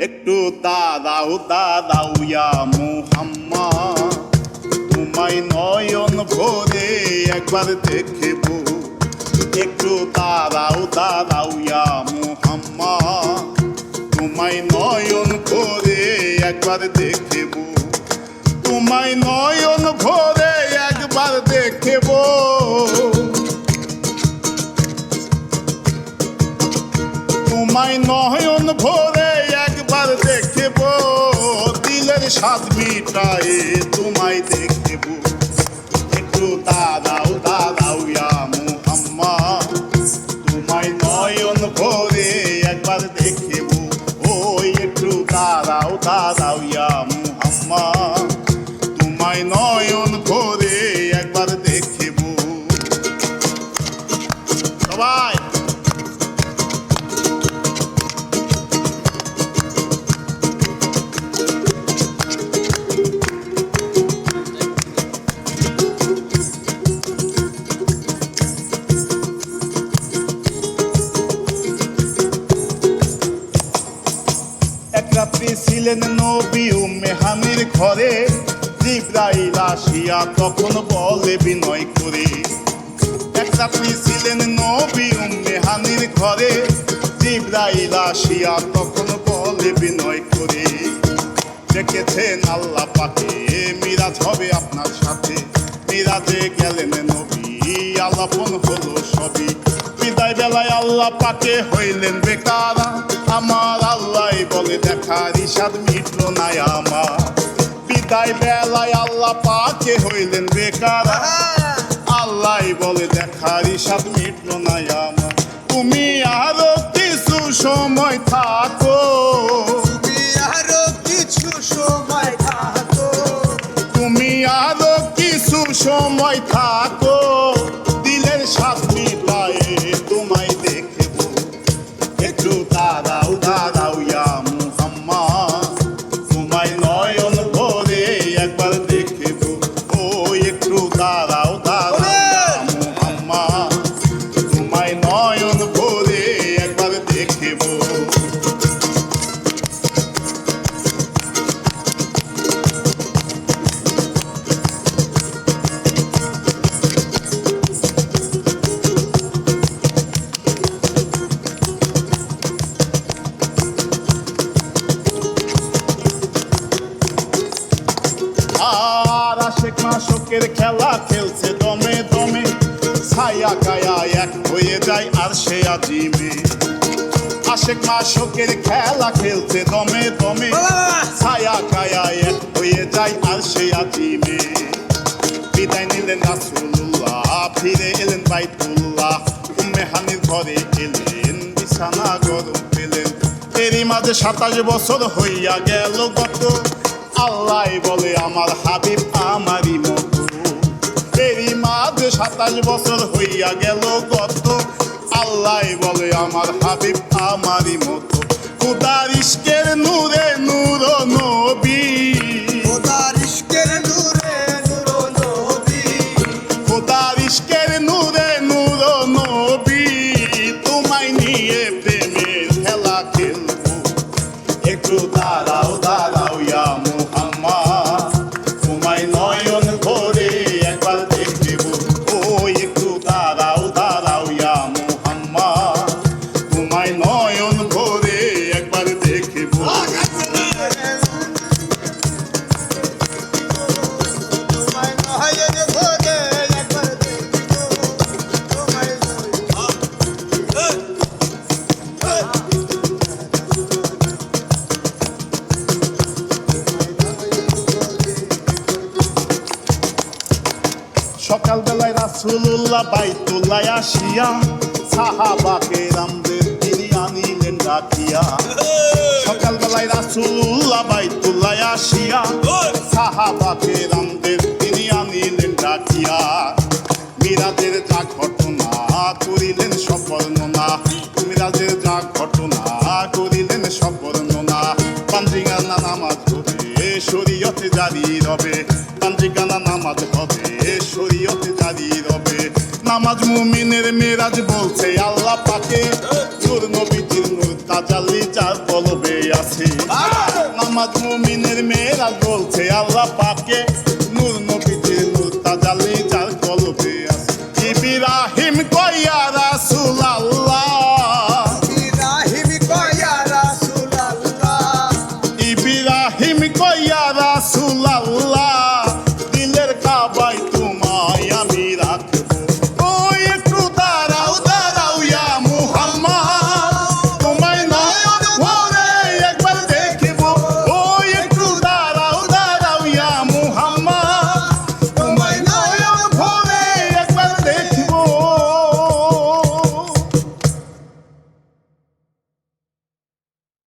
একটু দাদাও দাদাও ইয়া মুহাম্মদ। তোমায় নয়ন ভরে একবার দেখব। একটু দাদাও দাদাও ইয়া মুহাম্মদ। তোমায় নয়ন ভরে একবার দেখব। তোমায় নয়ন ভরে স্বাদ মিটায়ে তোমায় দেখতে একটু দাদাও দাদাও ইয়া মুহাম্মদ। তোমায় নয়ন ভরে একবার দেখব। ওই একটু দাদাও দাদাও ইয়া রাত্রি ছিলেন নবী ঘরে। জিব্রাইল আসিয়া তখন বলে বিনয় করে, এক রাত্রি ছিলেন নবী ঘরে। জিব্রাইল আসিয়া তখন বলে বিনয় করে আল্লাহ পাকে, মিরাজ হবে আপনার সাথে। মিরাজে গেলেন নবী, আলাপন হলো সবই আল্লাহ পাকে হইলেন বেকারা আমার আল্লাহ বলে দেখার ইসাদ মিটল না আমার। বিদায় বেলায় আল্লাহ পাকে হইলেন বেকারা আল্লাহ বলে দেখার ইসাদ মিটল না আমার। তুমি আরও কিছু সময় থাকো। তুমি আরও কিছু সময় থাকো। তুমি আরও কিছু সময় থাকো। খেলছে দমে দমে ছায়া কায়া এক হয়ে যায় আর সে আজিমে আশেক মাসকের খেলা খেলছে দমে দমে ছায়া কায়া এক হয়ে যায় আর সে আজিমে বিদায় নিলেন রাসুল্লাহ ফিরে এলেন বাইতুল্লাহ। মেহানির ঘরে এলেন বিছানা গরম পেলেন। এরই মাঝে সাতাশ বছর হইয়া গেল গত। আল্লাহ বলে আমার হাবিব সাতাশ বছর হইয়া গেল গত। আল্লাহ বলে আমার হাবিব আমারই মতো। খুদার ইস্কের নূরে নূর নবী। খোদার ইশকের নূরে নূর নবী। খোদার ইস্কের নূরে নূর নবী। তোমায় নিয়ে প্রেমের খেলা খেলব। একটু দাঁড়াও দাঁড়াও ইয়া সকালবেলায় রাসুল্লাহ বাইতুল্লাহ আসিয়া সাহাবাকে রামদের তিনি আনিলেন ডাকিয়া। সকালবেলায় রাসুল্লাহ বাইতুল্লাহ আসিয়া সাহাবাকে রামদের তিনি আনিলেন ডাকিয়া। মিরাজের যা ঘটনা করিলেন সবর্ণনা মিরাজের যা ঘটনা করিলেন সবর্ণনা পান্দ্রিগানা নামাজ হবে শরীয়তে জারি রবে। পান্দ্রিগানা নামাজ নামাজ মুমিনের মেরাজ বলছে, আল্লাহ পাকে নূর নবীজির নূর তাজালি যার কলবে আছে। নামাজ মুমিনের মেরাজ বলছে, আল্লাহ পাকে নূর নবীজির নূর তাজালি